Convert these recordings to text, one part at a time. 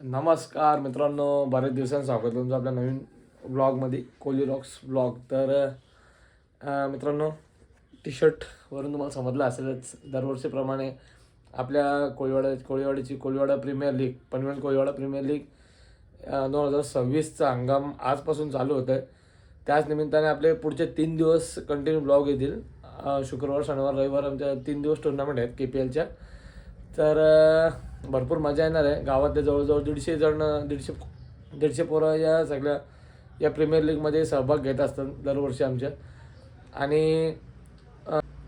नमस्कार मित्रांनो बऱ्याच दिवसांनी स्वागत तुमचं आपल्या नवीन ब्लॉगमध्ये कोली रॉक्स ब्लॉग तर मित्रांनो टी शर्टवरून तुम्हाला समजलं असेलच दरवर्षीप्रमाणे आपल्या Koliwada कोळीवाडीची Koliwada premier league Panvel Koliwada premier league दोन हजार सव्वीसचा हंगाम आजपासून चालू होतं आहे त्याच निमित्ताने आपले पुढचे तीन दिवस कंटिन्यू ब्लॉग येतील. शुक्रवार शनिवार रविवार आमच्या तीन दिवस टुर्नामेंट आहेत के पी एलच्या तर भरपूर मजा येणार आहे. गावातले जवळजवळ दीडशे जण दीडशे दीडशे पोरं या सगळ्या या प्रीमियर लीगमध्ये सहभाग घेत असतात दरवर्षी आमच्या. आणि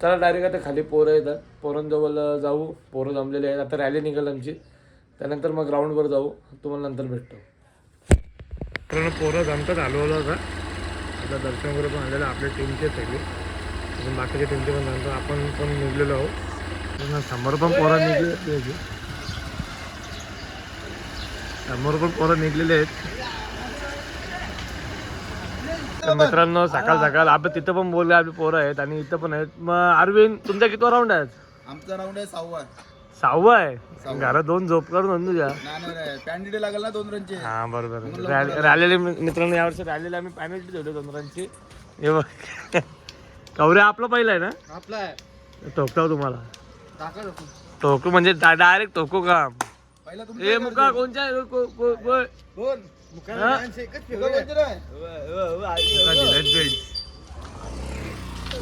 चला डायरेक्ट आता खाली पोरं येतात. पोरांजवळ जाऊ. पोरं जमलेले आहेत. आता रॅली निघेल आमची. त्यानंतर मग ग्राउंडवर जाऊ. तुम्हाला नंतर भेटतो. तर पोरं जमतात हलवलं होता आता दर्शन वगैरे पण आलेलं आपल्या टीमचे सगळे अजून बाकीच्या टीमचे पण नंतर आपण पण निघलेलो आहोत. समोर पण पोरं निघले. समोर पण पोरं निघलेले आहेत. तर मित्रांनो सकाळ सकाळ आपण तिथं पण बोलले आपले पोरं आहेत आणि इथं पण आहेत. मग अरविंद तुमचा कितवा राऊंड आहे? आमचा राऊंड आहे सहावा सहावा आहे? घरात दोन झोप करून पॅन्डिडे लागेल ना दोन रनचे हा बरोबर. रॅलीला मि- मित्रांनो यावर्षी रॅलीला आम्ही पॅनल्टी ठेवतो दोन रनची हे बघ. कवरे आपलं पहिलं आहे ना? आपला आहे. ठोकतो तुम्हाला. टाका ठोकू म्हणजे डायरेक्ट ठोकू का पहिला ए मुका कोणच्या आहे? को- को- को- कोण? हा?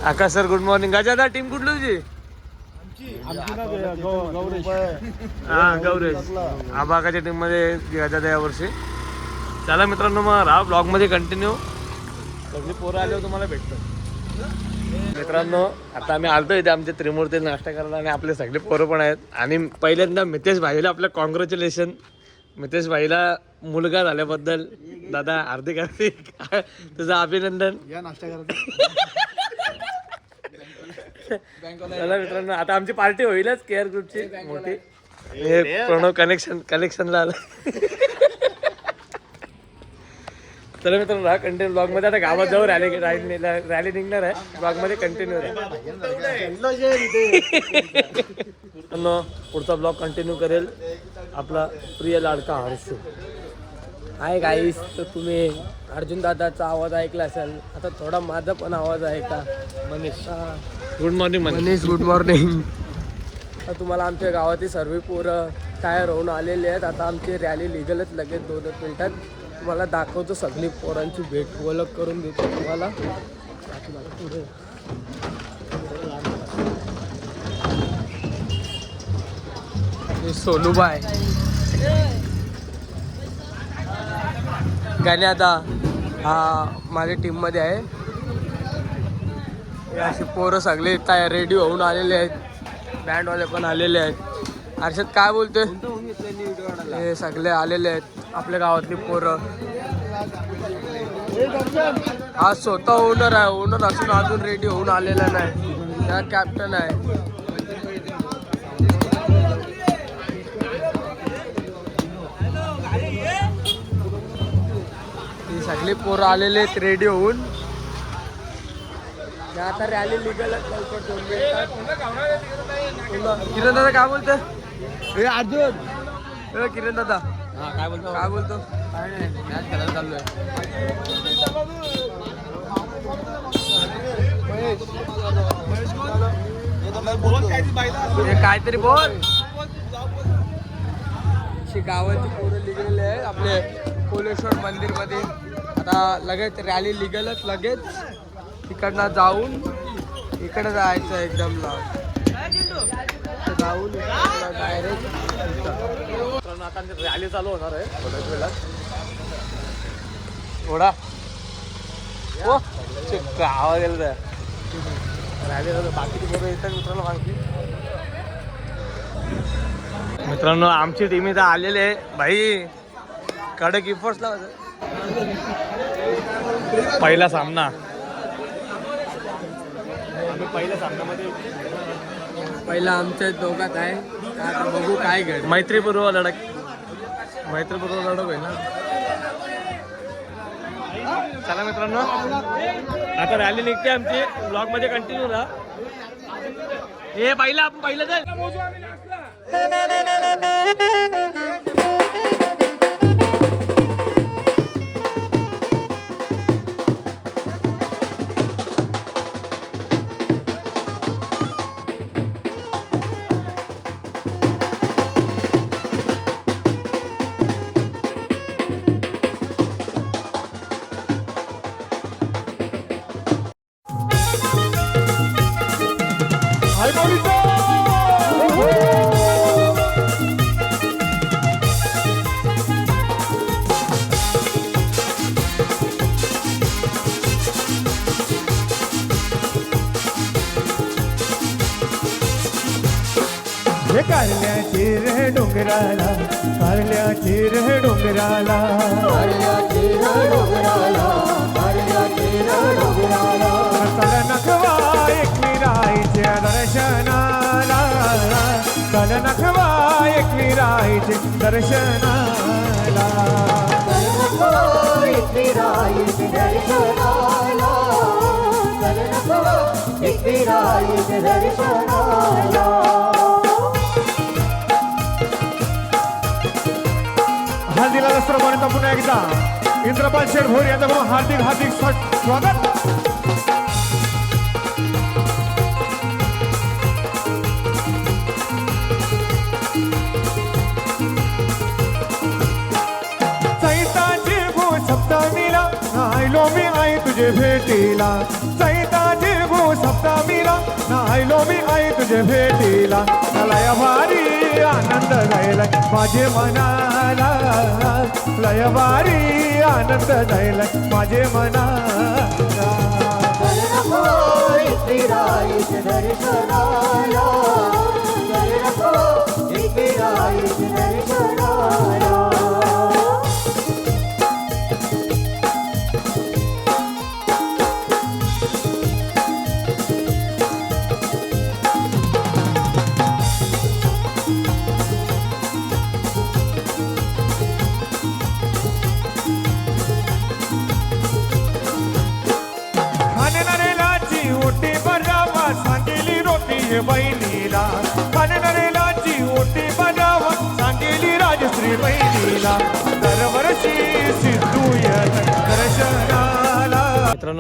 आकाश सर गुड मॉर्निंग गजादा टीम कुठली तुझी? हा गौरेश. आबाकाच्या टीममध्ये गजादा या वर्षी. चला मित्रांनो मग राहा ब्लॉगमध्ये कंटिन्यू सगळी पोरं आल्यावर तुम्हाला भेटतो मित्रांनो आता आम्ही आलतो इथे आमचे त्रिमूर्ती नाश्ता करायला आणि आपले सगळे पोरं पण आहेत. आणि पहिल्यांदा मितेश भाईला आपलं कॉंग्रॅच्युलेशन मितेश भाईला मुलगा झाल्याबद्दल दादा हार्दिक हार्दिक तुझं अभिनंदन. या नाश्ता करायचा. चला मित्रांनो आता आमची पार्टी होईलच केअर ग्रुपची मोठी. हे प्रणव कनेक्शन कनेक्शनला आलं. चला मित्रांनो राहा कंटिन्यू ब्लॉगमध्ये आता गावात जाऊ रॅली रॅली निघणार आहे. ब्लॉगमध्ये कंटिन्यू मित्रांनो पुढचा ब्लॉग कंटिन्यू करेल आपला प्रिय लाडका हर्ष. आहे गाईस तर तुम्ही अर्जुन दादाचा आवाज ऐकला असेल. आता थोडा माझा पण आवाज आहे का? Manish. Good morning Manish. Good morning आता तुम्हाला आमच्या गावातील सर्व पोरं टायर होऊन आलेले आहेत. आता आमची रॅली लिगलच लगेच दोन एक मिनिटात. तुम्हाला दाखवतो सगळी पोरांची भेट ओळख करून देतो तुम्हाला. पुढे सोनूबाय गाणे आता हा माझ्या टीममध्ये आहे. अशी असे पोरं सगळे तयार रेडी होऊन आलेले आहेत. बँडवाले पण आलेले आहेत. हर्षद काय बोलतोय? हे सगळे आलेले आहेत. आपल्या गावातली पोरं. हा स्वतः ओनर आहे. ओनर असून अजून रेडी होऊन आलेला नाही. त्या कॅप्टन आहे. सगळे पोरं आलेले आहेत रेडी होऊन. आता रॅली लिगल लवकर दोन मिनिटात. किरण दादा काय बोलतो अर्जुन. किरण दादा. काय बोलतो? काय बोलतो? काय नाही मॅच खेळायला चालू आहे काहीतरी बोल. अशी गावाची पोरं लिगलेले आहेत आपले कोलेश्वर मंदिरमध्ये. आता लगेच रॅली लिगलच लगेच. तिकडनं जाऊन इकडं जायचं एकदम लांब जाऊन डायरेक्ट आता रॅली चालू होणार आहे. थोड्याच वेळात थोडा हो आवाज गेला रॅली बाकीची पोरं येतात मित्रांनो माहिती मित्रांनो आमची टीम इथं आलेली आहे. भाई कडक इफर्ट्सला पहिला सामना. आम्ही पहिल्या सामन्यामध्ये पहिला आमच्या दोघात आहे. आता बघू काय घड मैत्रीपूर्व लढक मैत्रीपूर्वक लढक होईल ना? चला मित्रांनो आता रॅली निघते आमची. ब्लॉगमध्ये कंटिन्यू राहा. हे पाहिलं आपण पहिलं तर तीर डोंगराला. चल नखवा एकविराईच्या दर्शनाला. चल नखवा एकविराईचे दर्शनाला. हल्दीला दसरा पुन्हा एकदा. इंद्रपाल शेठ भोर यांच्याकडून हार्दिक हार्दिक स्वागत. चैताची भू सप्तमीला नायलो मी आई तुझे भेटीला. चैताची भू सप्तमीला. नायलो मी आई तुझे भेटीला. लय भारी आनंद जाईल माझे मनाला लय भारी आनंद जाईल माझे मनाला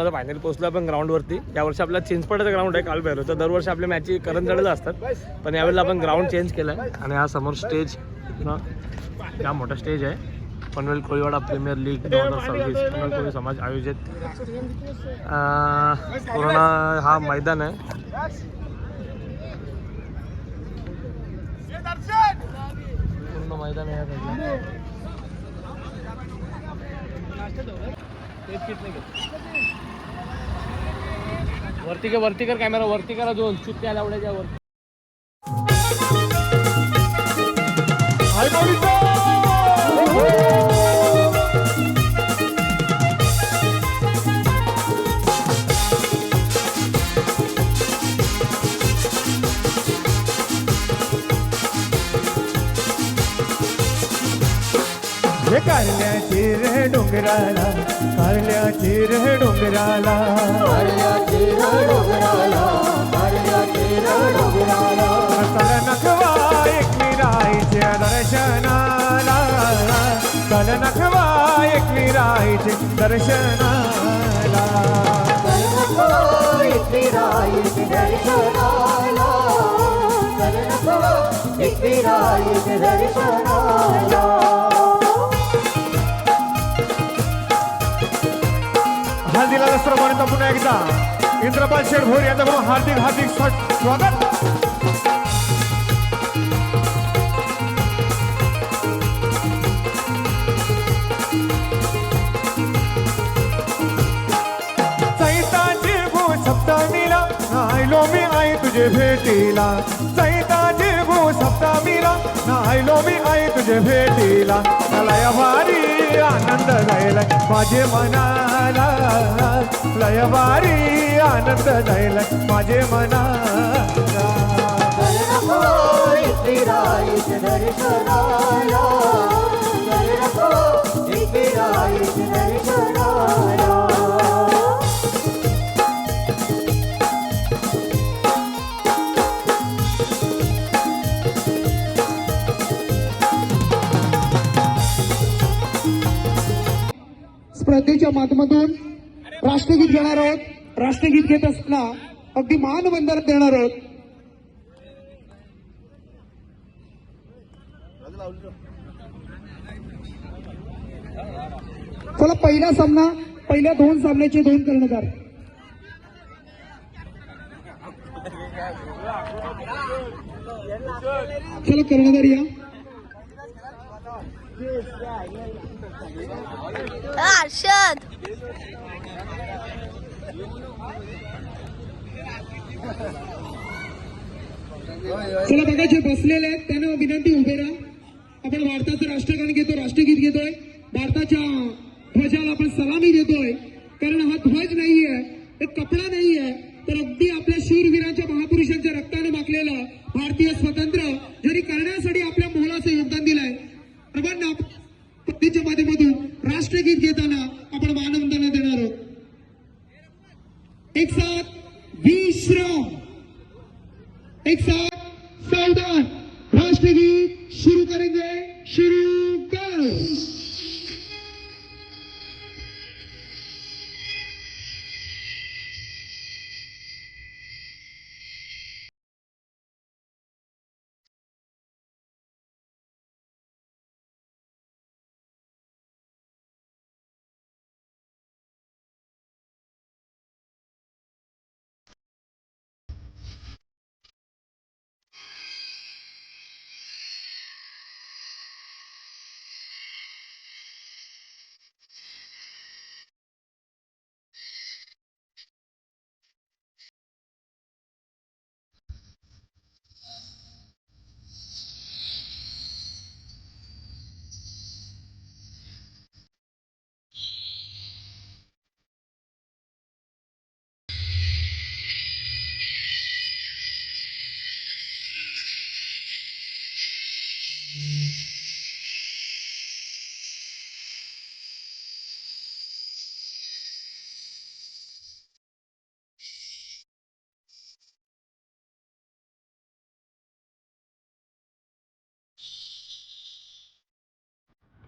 आता फायनल पोहोचलो आपण ग्राउंडवरती यावर्षी आपला चिंचपडाचं ग्राउंड आहे काल तर दरवर्षी आपल्या मॅची करंजडला असतात. पण यावेळेला आपण ग्राउंड चेंज केलं आहे आणि हा समोर स्टेज ना हा मोठा स्टेज आहे. पनवेल कोळीवाडा प्रीमियर लीग दोन हजार सव्वीस. पनवेल कोळी समाज आयोजित. पूर्ण हा मैदान आहे. पूर्ण मैदान आहे या साईडला. तेच किट नाही घेत. वरती कर वरती कर कॅमेरा वरती करा दोन. चुटके आल्या उड्याच्या वर हाय हे कारल्याची रे डोंगराला. कारल्याची रे डोंगराला चल नखवा एकविराईच्या दर्शनाला. चल नखवा एकविराईचे दर्शनाला. हल्दीला दसरा म्हणता पुन्हा एकदा. इंद्रपाल शेठ भोर यांच्याकडून हार्दिक हार्दिक स्वागत. चैताची भू सप्तमीला आयलो मी आई तुझे भेटीला. चैताची सप्ता सप्तमीला नायलो मी आई तुझे भेटीला. लय भारी आनंद जाईल माझे मनाला. लय भारी आनंद जाईल माझे मनाला. स्पर्धेच्या माध्यमातून राष्ट्रगीत घेणार आहोत. राष्ट्रगीत घेत असताना अगदी मानवंदना देणार आहोत. चला पहिला सामना पहिल्या दोन सामन्याचे दोन कर्णधार. चला कर्णधार या. Ah, अर्षद चला बघा जे बसलेले आहेत त्यांना विनंती उभे राहा. आपण भारताचं राष्ट्रगान घेतो राष्ट्रगीत घेतोय. भारताच्या ध्वजाला आपण सलामी देतोय. कारण हा ध्वज नाहीये एक कपडा नाहीये. तर अगदी आपल्या शूरवीरांच्या महापुरुषांच्या रक्ताने माखलेलं भारतीय स्वतंत्र जरी कारण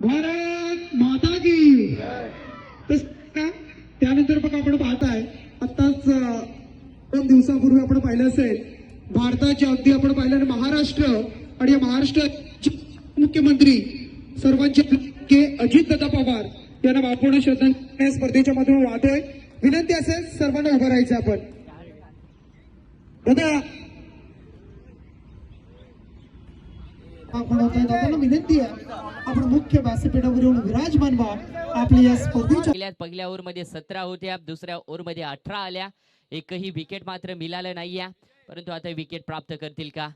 भारत माता की त्यानंतर बघ आपण पाहताय आताच दोन दिवसापूर्वी आपण पाहिलं असेल भारताची अगदी आपण पाहिलं महाराष्ट्र आणि या महाराष्ट्राचे मुख्यमंत्री सर्वांचे के अजितदादा पवार यांना बापूर्ण श्रद्धांजली स्पर्धेच्या माध्यमातून वाहतोय विनंती असेल सर्वांना उभं राहायचं आपण. दादा. आपण होतोय विनंती आहे आपण मुख्य व्यासपीठावर येऊन विराजमान व्हा. आपल्या या स्पर्धेच्या पहिल्या पहिल्या ओव्हरमध्ये सतरा होत्या दुसऱ्या ओव्हरमध्ये अठरा आल्या. एकही विकेट मात्र मिळालं नाहीये. परंतु आता विकेट प्राप्त करतील का?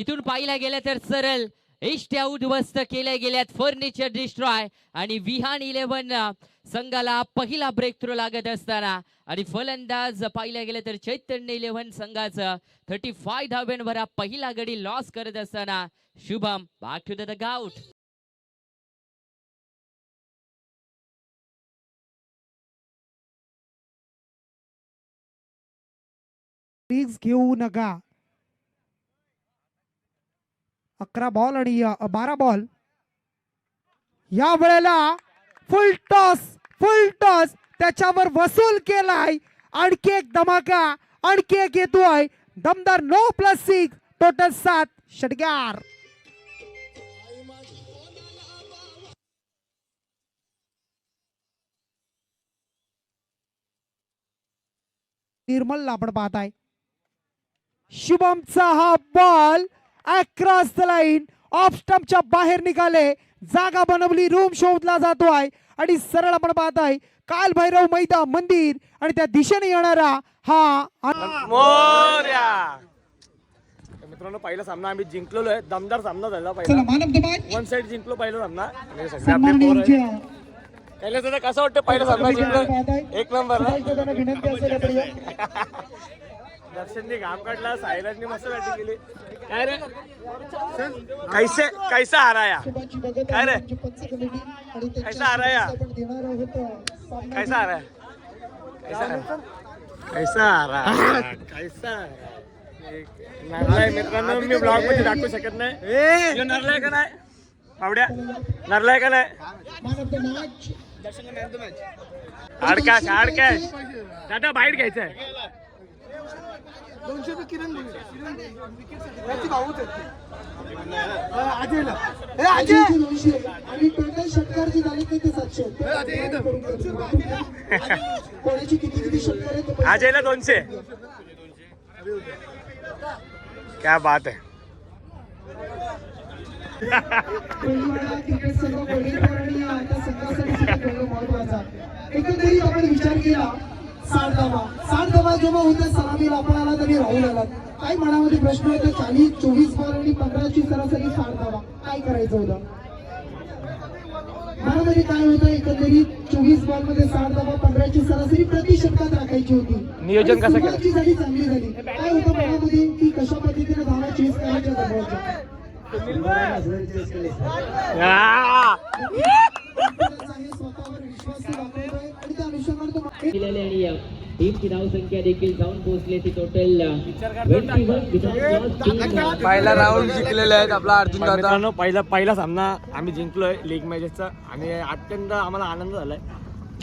इथून पाहिल्या गेल्या तर सरळ. इष्ट्या उद्ध्वस्त केल्या गेल्यात. फर्निचर डिस्ट्रॉय आणि विहान इलेव्हन संघाला पहिला ब्रेक थ्रू लागत असताना. आणि फलंदाज पाहिल्या गेलं तर चैतन्य इलेव्हन संघाचं. थर्टी फाय धाव्यांवर पहिला गडी लॉस करत असताना. शुभम बॅक टू द गाउट रिक्स घेऊ नका. अकरा बॉल आणि बारा बॉल या वेळेला फुल टॉस फुल टॉस त्याच्यावर वसूल केलाय. आणखी एक धमाका आणखी एक येतोय. दमदार नो प्लस सिक्स टोटल सात षटकार. निर्मलला आपण पाहताय शुभमचा हा ball across the line off स्टंपच्या बाहेर निघाले. जागा बनवली रूम शोधला जातोय. आणि सरळ आपण पाहताय काल भैरव मैदान मंदिर आणि त्या दिशेने येणारा हा मित्रांनो पहिला सामना आम्ही जिंकलेलो आहे. दमदार सामना झाला चला वन साइड जिंकलो पहिला सामना. आणि सगळे आपले पोरं आहेत. कैलास दादा कसं वाटतं पहिला सामना जिंकलो? एक नंबर ना? विनंती असेल आपण या- दर्शनने घाम काढला सायराजने मस्त बॅटिंग केली. कैसे कैसा आ रहा या शुभाची बघत काय रे? कैसा आ रहा या? आपण देणार आहोत सामना. कैसा आ रहा है कैसा आ रहा है? कैसा आ रहा? कैसा आ रहा? नरलाय मित्रांनो मी ब्लॉगमध्ये दाखवू शकत नाही नरलाय का नाही पावड्या नरलाय का नाही. हाडकाश हाडकाश दादा बाहेर घ्यायचंय दोनशे आणि टोटल षटकार जे झाले ते. ते सातशे? कोणाची किती किती षटकार आहेत? अजयला दोनशे. क्या बात है क्रिकेट संघ आणि संघासाठी महत्त्वाचा. एकंदरीत आपण विचार केला साठ धावा साठ धावा जेव्हा होत्या सलामीला आपण आला तरी राहुल आला काय मनामध्ये प्रश्न येतो चाळीस चोवीस बॉल आणि पंधराची सरासरी साठ धावा काय करायचं होतं? मनामध्ये काय होतं? एकंदरीत चोवीस बॉलमध्ये साठ धावा पंधराची सरासरी प्रति षटकात राखायची होती. नियोजन कसं केलं? झाली चांगली झाली. काय होतं मनामध्ये? की कशा पद्धतीने धावा चेस करायच्या दबावाच्या! आहे, स्वतःवर विश्वास दाखवतोय आणि त्या अनुषंगाने तो केलेले आणि अ, टीमची धावसंख्या देखील जाऊन पोहोचली ती टोटल पहिला राऊंड जिंकलेले आहेत आपला अर्जुन दादा. पहिला पहिला सामना आम्ही जिंकलोय लीग मॅचेसचा आणि अत्यंत आम्हाला आनंद झालाय.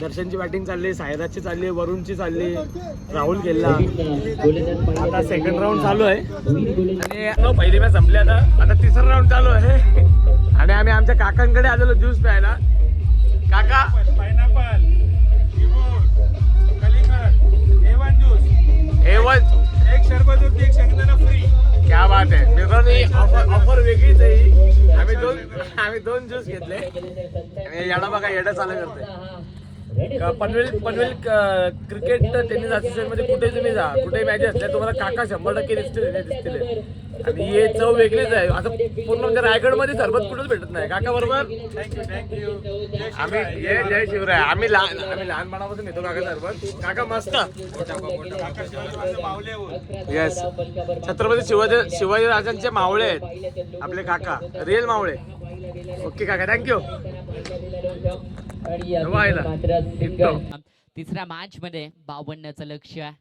दर्शनची बॅटिंग चालली सायराजची चालली वरुणची चालली राहुल गेला आता सेकंड राऊंड चालू आहे. आणि पहिली मॅच संपली आता. आता तिसरा राऊंड चालू आहे. आणि आम्ही आमच्या काकांकडे आलेलो ज्यूस प्यायला. काका. हे वन एक शरबत होती एक शेंगदाणा फ्री क्या बात आहे. मित्रांनो ही ऑफर ऑफर वेगळीच आहे ही. आम्ही दोन आम्ही दोन ज्यूस घेतले. आणि येडा बघा येडा चालू करते पनवेल पनवेल क्रिकेट टेनिस असोसिएशनमध्ये कुठे तुम्ही जा कुठे मॅच असल्या तुम्हाला काका शंभर टक्के दिसतील दिसतील. आणि हे चव वेगळीच आहे. असं पूर्ण म्हणजे रायगडमध्ये सरबत कुठेच भेटत नाही. काका बरोबर? आम्ही जय जय शिवराय. आम्ही लहान आम्ही लहानपणापासून येतो काका सरबत. काका मस्त? येस छत्रपती शिवाजी शिवाजी राजांचे मावळे आहेत. आपले काका. रिअल मावळे. ओके काका थँक्यू. तिसऱ्या मॅच मध्ये बावन्नचं लक्ष आहे.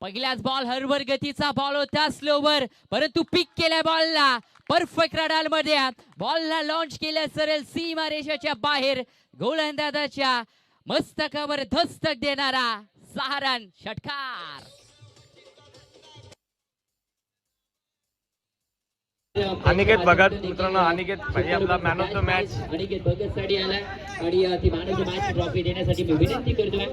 पहिल्याच बॉल हरवर गतीचा बॉल होता स्लोवर परंतु पिक केल्या बॉलला परफेक्ट रडाल मध्ये बॉलला लॉन्च केल्या सरळ सीमा रेषाच्या बाहेर. गोलंदाजाच्या मस्तकावर धस्तक देणारा सहा रन षटकार. अनिकेत भगत मित्रांनो अनिकेत भाई आपला man of the match Aniket Bhagat साठी आलाय. आणि ती man of the match trophy देण्यासाठी मी विनंती करतोय.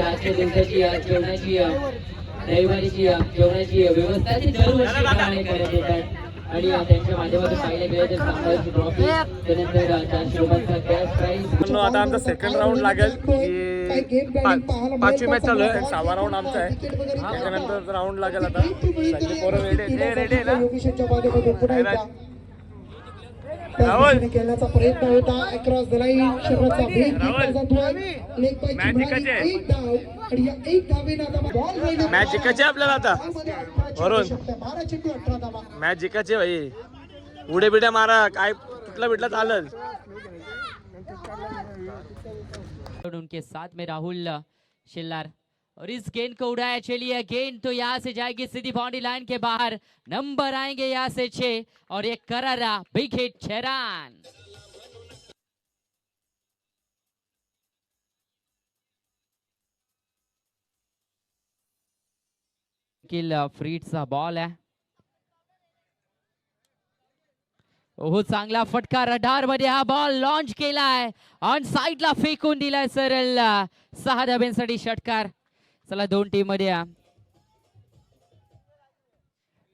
आजच्या दिवसाची जेवणाची रविवारीची जेवणाची व्यवस्था दरवर्षी करत येतात आणि त्यांच्या माध्यमातून पाहिलं गेलं तर सामन्याची ट्रॉफी त्यानंतर चारशे रुपयांचा कॅश प्राईज आता आमचा सेकंड राऊंड लागेल. पाचवी मॅच चालू आहे. सहावा राऊंड आमचा आहे. त्याच्यानंतर राऊंड लागेल आता. पोरं रेडी आहे रेडी आहे ना? खेळण्याचा प्रयत्न होता. अक्रॉस द लाईन शरीराचा भेद घेतला जातोय लेग बायची मॅच जिंकायची आहे. एक धाव. आणि या एक धावेनं आता बॉल राहिला मॅच जिंकायची आहे आपल्याला आता. वरून. शब्द, बारा चेंडू अठरा धावा. मॅच जिंकायची आहे भाई. उडे बिड्या मारा. काय कुठला बिटला चालेल? उनके साथ में राहुल शिल्लार और इस गेंद को उड़ाया चलिए, गेंद तो यहाँ से जाएगी सीधी बाउंड्री लाइन के बाहर। नंबर आएँगे यहाँ से छह, और ये करारा बिग हिट छह रन। किल फ्रीटचा बॉल हो। चांगला फटका, रडार मध्ये हा बॉल लॉन्च केलाय ऑन साईडला फेकून दिलाय सरळ सहा धाब्यांसाठी षटकार। चला दोन टीममध्ये या.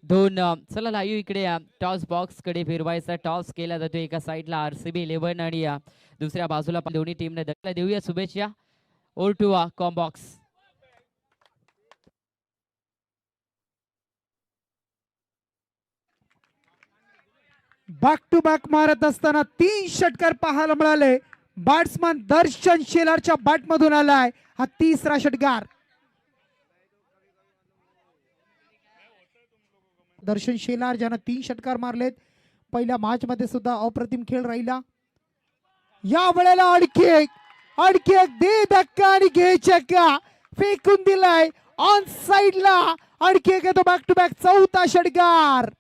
दोन चला लाईव्ह इकडे या. टॉस बॉक्सकडे फिरवायचा. टॉस केला जातो एका साईडला आरसीबी इलेव्हन आणि या दुसऱ्या बाजूला पण दोन्ही टीमने दखल देऊया शुभेच्छा. ओर टू कॉम बॉक्स बॅक टू बॅक मारत असताना तीन षटकार पाहायला मिळाले. बॅट्समॅन दर्शन शेलारच्या बॅट मधून आलाय. हा तिसरा षटकार. दर्शन शेलार ज्यानं तीन षटकार मारलेत. पहिल्या मॅचमध्ये सुद्धा अप्रतिम खेळ राहिला. या वेळेला आणखी एक आणखी एक दे धक्का आणि घे चक्का. फेकून दिलाय. ऑन साइडला आणखी एक येतो बॅक टू बॅक चौथा षटकार.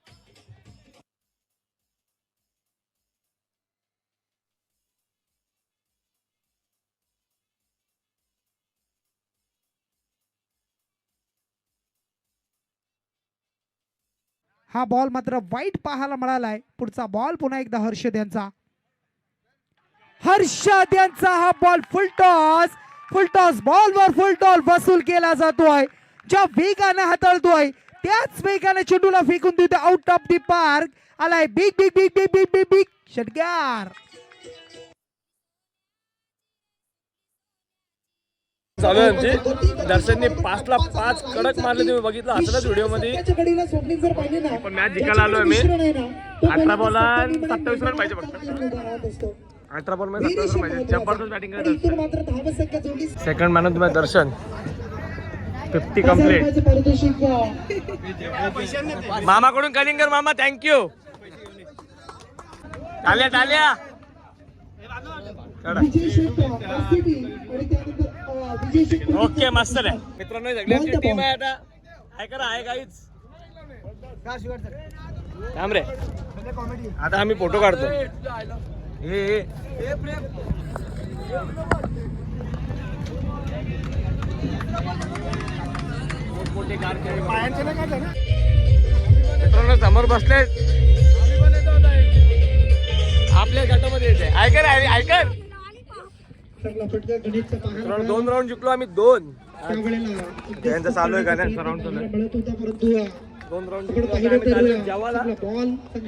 हा बॉल मात्र वाईट पाहायला मिळालाय. पुढचा बॉल पुन्हा एकदा हर्षद यांचा. हर्षद यांचा हा ball full toss full toss बॉलवर full toss वसूल केला जातोय. ज्या वेगाने हाताळतोय त्याच वेगाने चेंडूला फेकून देतो आउट ऑफ दी पार्क आलाय big big big big big big big षटकार चालू आहे आमची. दर्शनने पाचला पाच कडक मारले तुम्ही बघितलं असलंच व्हिडिओमध्ये त्याच्या कडीला स्वप्नील जर पाहिजे ना पण मॅच जिंकायला आलोय मी मिश्रण आहे तो अठरा बैल सत्तावीस रन पाहिजे फक्त. अठरा बॉलमध्ये सत्तावीस रन पाहिजे. जबरदस्त बॅटिंग करत second man of the match Darshan. Fifty complete um, मामाकडून कलिंगर मामा. थँक्यू टाल्या टाल्या. ओके मस्त आहे मित्रांनो सगळी आमची टीम आहे आता. काय करा आहे काहीच थांब रे. आता आम्ही फोटो काढतो. हे. मित्रांनो समोर बसले आपल्या गटामध्ये येते. ऐकर ऐकर दोन राऊंड जिंकलो आम्ही दोन. त्यांचं चालू आहे गाण्याचा राऊंड चालू दोन राऊंड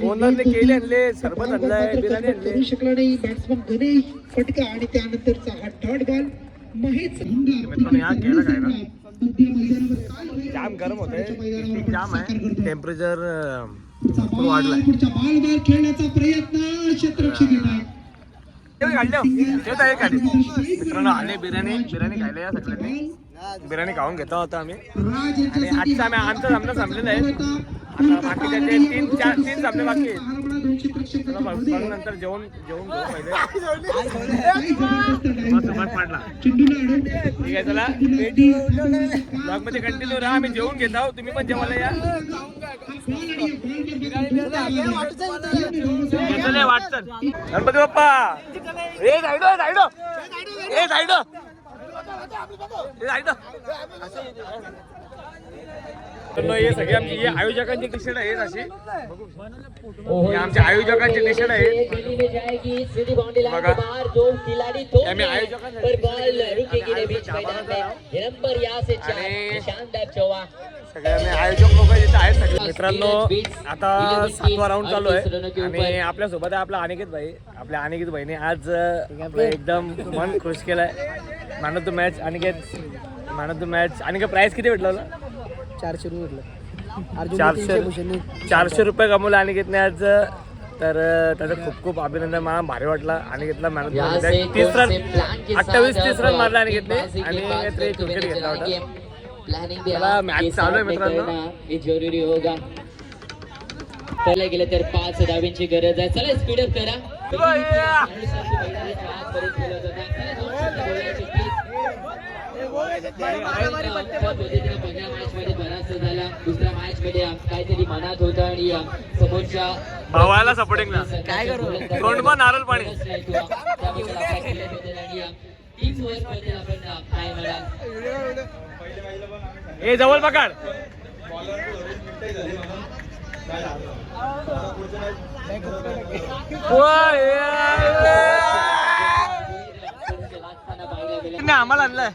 ओनरने केले आणले सरबत आणलाय बिर्याणी आणले करू शकला नाही. बॅट्समन गणेश फटका आणि त्यानंतरचा हा थर्ड बॉल महेश मित्रांनो या केला काय ना? जाम गरम जाम आहे. टेम्परेचर पुढचा बॉल वर खेळण्याचा प्रयत्न. मित्रांनो आले बिर्याणी. बिर्याणी खायला या सगळ्यांनी. बिर्याणी खाऊन घेतो होता आम्ही. आणि आजचा आम्ही आमचा सामना संपलेलं आहे. आता तीन चार तीन सामने बाकी आहेत. नंतर जेवण जेवण पाडला. ठीक आहे चला. ब्लॉगमध्ये कंटिन्यू राहा आम्ही जेवून घेत आहोत. तुम्ही पण जेवायला या. वाटतं गणपती बाप्पा. ए जायडो जायडो. ए जायडो. ए जायडो. तर हे सगळे आमची हे आयोजकांची टी शर्ट आहेत अशी आमच्या आयोजकांची टी शर्ट आहे बघा. आयोजकांसाठी आणि आयोजक आणि- लोक आहेत सगळे. मित्रांनो आता सातवा राऊंड चालू आहे. आणि आपल्यासोबत आहे आपला अनिकेत भाई. आपल्या अनिकेत भाईने आज एकदम मन खुश केलंय. Man of the match Aniket man of the match Aniket prize किती भेटलं? चारशे रुपये भेटलं. चारशे चारशे रुपये कमवले अनिकेतने आज. तर त्याचं खूप खूप अभिनंदन. मला भारी वाटला. अनिकेतला मॅन ऑफ द यहाँ मॅच से तीस रन अठ्ठावीस तीस रन मारला आणि के पास काहीतरी करते हुए विकेट नजर घेतला होता. मॅच चालू आहे मित्रांनो. करणं हे जरुरी होगा पहिलं गेलं तर पाच धावींची गरज आहे. चला स्पीडअप करा. पहिल्या मॅच मध्ये बराचसा झाला. दुसऱ्या मॅच मध्ये आम- काहीतरी मनात होतं आणि समोरच्या भावाला सपोर्टिंगला काय करू? नारळ पाणी. काय म्हणा. ए जवळ पकड. आम्हाला आणलंय.